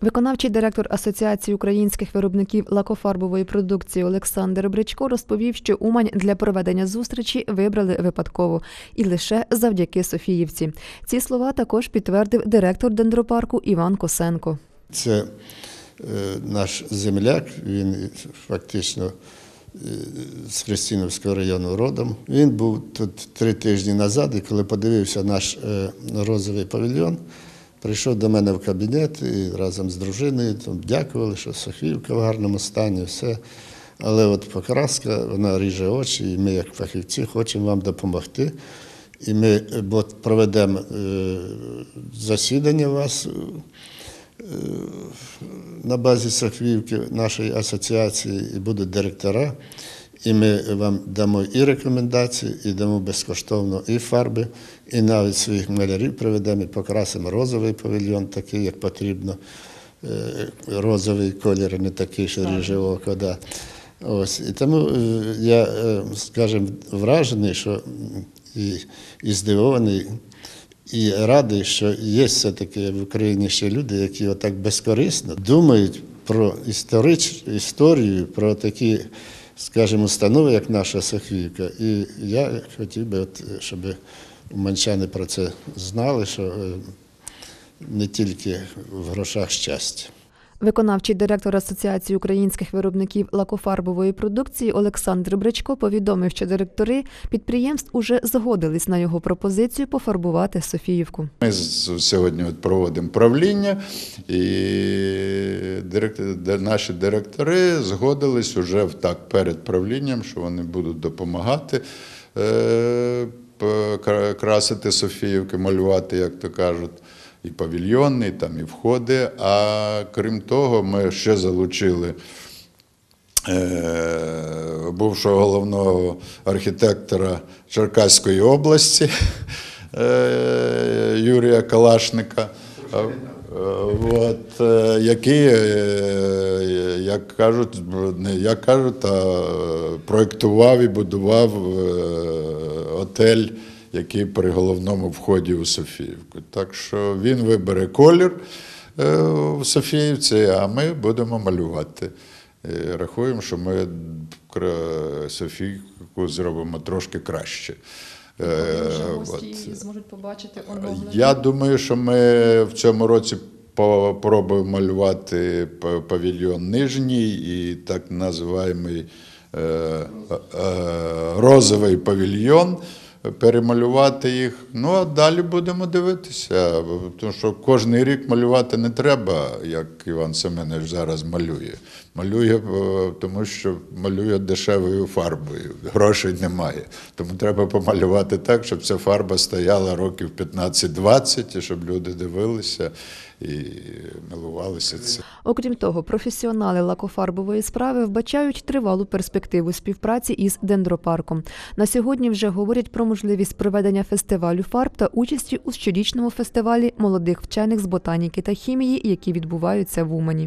Виконавчий директор Асоціації українських виробників лакофарбової продукції Олександр Бричко розповів, що Умань для проведення зустрічі вибрали випадково і лише завдяки Софіївці. Ці слова також підтвердив директор дендропарку Іван Косенко. Це е, наш земляк, він фактично е, з Христиновського району родом. Він був тут три тижні назад, і коли подивився наш е, розовий павільйон, прийшов до мене в кабінет і разом з дружиною там, дякували, що Софіївка в гарному стані, все. Але от покраска, вона ріже очі, і ми, як фахівці, хочемо вам допомогти. І ми от, проведемо е, засідання у вас е, на базі Сахвівки нашої асоціації і будуть директора. І ми вам дамо і рекомендації, і дамо безкоштовно і фарби, і навіть своїх малярів приведемо і покрасимо розовий павільйон, такий, як потрібно. Е, Розовий колір, не такий, що ріже око. Да. Ось. І тому е, я, е, скажімо, вражений, що і, і здивований, і радий, що є все-таки в Україні ще люди, які отак безкорисно думають про історич, історію, про такі, скажімо, установи, як наша Софійка. І я хотів би, от, щоб уманчани про це знали, що е, не тільки в грошах щастя. Виконавчий директор Асоціації українських виробників лакофарбової продукції Олександр Бричко повідомив, що директори підприємств уже згодились на його пропозицію пофарбувати Софіївку. Ми сьогодні проводимо правління, і наші директори згодились уже так перед правлінням, що вони будуть допомагати е, красити Софіївки, малювати, як то кажуть, і павільйони, і там і входи. А крім того, ми ще залучили. е, Бувшого головного архітектора Черкаської області е, Юрія Калашника, от, е, який, е, як кажуть, не як кажуть, а проєктував і будував е, отель, який при головному вході у Софіївку. Так що він вибере колір в Софіївці, а ми будемо малювати. І Рахуємо, що ми Софійку зробимо трошки краще. Е, от. зможуть побачити Я думаю, що ми в цьому році попробуємо малювати павільйон нижній і так називаємо е, е, розовий павільйон, перемалювати їх. Ну а далі будемо дивитися. Тому що кожен рік малювати не треба, як Іван Семенович зараз малює. Малює, е, тому що малює дешевою фарбою. Грошей немає. Тому треба помалювати так, щоб ця фарба стояла років 15-20, і щоб люди дивилися і милувалися цим. Окрім того, професіонали лакофарбової справи вбачають тривалу перспективу співпраці із дендропарком. На сьогодні вже говорять про можливість проведення фестивалю фарб та участі у щорічному фестивалі молодих вчених з ботаніки та хімії, які відбуваються в Умані.